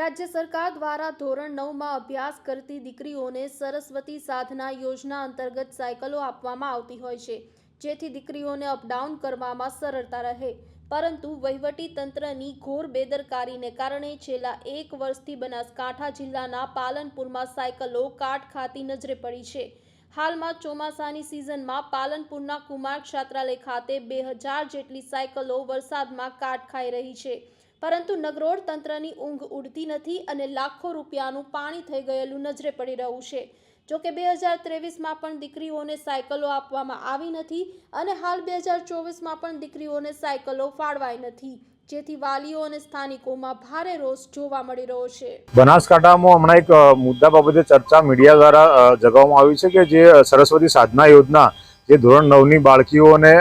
રાજ્ય સરકાર દ્વારા ધોરણ નવમાં અભ્યાસ કરતી દીકરીઓને સરસ્વતી સાધના યોજના અંતર્ગત સાયકલો આપવામાં આવતી હોય છે, જેથી દીકરીઓને અપડાઉન કરવામાં સરળતા રહે. પરંતુ વહીવટી તંત્રની ઘોર બેદરકારીને કારણે છેલ્લા એક વર્ષથી બનાસકાંઠા જિલ્લાના પાલનપુરમાં સાયકલો કાટ ખાતી નજરે પડી છે. હાલમાં ચોમાસાની સિઝનમાં પાલનપુરના કુમાર છાત્રાલય ખાતે બે હજાર જેટલી સાયકલો વરસાદમાં કાટ ખાઈ રહી છે. પરંતુ નગરોળ તંત્રની ઊંઘ ઉડતી નથી અને લાખો રૂપિયાનું પાણી થઈ ગયેલું નજરે પડી રહ્યું છે. જો કે બે હજાર ત્રેવીસમાં પણ દીકરીઓને સાયકલો આપવામાં આવી નથી અને હાલ બે હજાર ચોવીસમાં પણ દીકરીઓને સાયકલો ફાળવાઈ નથી, જેથી વાલીઓ અને સ્થાનિકોમાં ભારે રોષ જોવા મળી રહ્યો છે. બનાસકાંઠામાં હમણાં એક મુદ્દા બાબતે ચર્ચા મીડિયા દ્વારા જગાવવામાં આવી છે કે જે સરસ્વતી સાધના યોજના જે ધોરણ નવની બાળકીઓને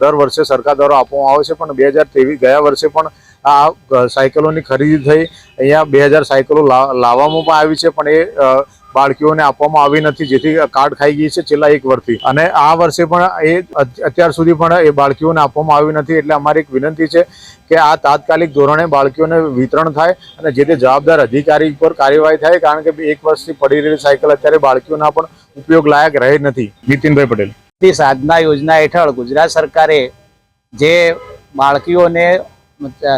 દર વર્ષે સરકાર દ્વારા આપવામાં આવે છે, પણ બે હજાર ત્રેવીસ ગયા વર્ષે પણ આ સાયકલોની ખરીદી થઈ. અહીંયા બે હજાર સાયકલો લાવવામાં પણ આવી છે, પણ એ બાળકીઓને આપવામાં આવી નથી, જેથી કાર્ડ ખાઈ ગઈ છે છેલ્લા એક વર્ષથી. અને આ વર્ષે પણ એ અત્યાર સુધી પણ એ બાળકીઓને આપવામાં આવી નથી, એટલે અમારી એક વિનંતી છે કે આ તાત્કાલિક ધોરણે બાળકીઓને વિતરણ થાય અને જે તે જવાબદાર અધિકારી પર કાર્યવાહી થાય, કારણ કે એક વર્ષથી પડી રહેલી સાયકલ અત્યારે બાળકીઓના પણ ઉપયોગ લાયક રહે નથી. નીતિનભાઈ પટેલ. શક્તિ સાધના યોજના હેઠળ ગુજરાત સરકારે જે બાળકીઓને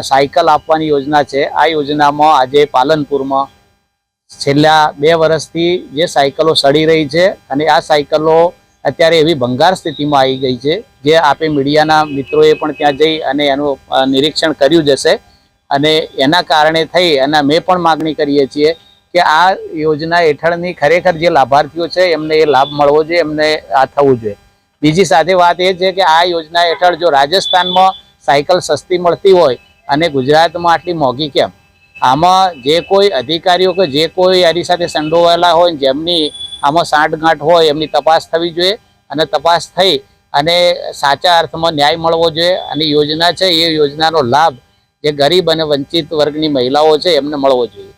સાયકલ આપવાની યોજના છે, આ યોજનામાં આજે પાલનપુરમાં છેલ્લા બે વર્ષથી જે સાયકલો સડી રહી છે અને આ સાયકલો અત્યારે એવી ભંગાર સ્થિતિમાં આવી ગઈ છે જે આપે મીડિયાના મિત્રોએ પણ ત્યાં જઈ અને એનું નિરીક્ષણ કર્યું જ હશે અને એના કારણે થઈ અને અમે પણ માગણી કરીએ છીએ કે આ યોજના હેઠળની ખરેખર જે લાભાર્થીઓ છે એમને એ લાભ મળવો જોઈએ, એમને આ થવું જોઈએ. બીજી સાથે વાત એ છે કે આ યોજના હેઠળ જો રાજસ્થાનમાં સાયકલ સસ્તી મળતી હોય અને ગુજરાતમાં આટલી મોંઘી કેમ? આમાં જે કોઈ અધિકારીઓ કે જે કોઈ એની સાથે સંડોવાયેલા હોય જેમની આમાં સાંઠગાંઠ હોય એમની તપાસ થવી જોઈએ અને તપાસ થઈ અને સાચા અર્થમાં ન્યાય મળવો જોઈએ. અને યોજના છે એ યોજનાનો લાભ જે ગરીબ અને વંચિત વર્ગની મહિલાઓ છે એમને મળવો જોઈએ.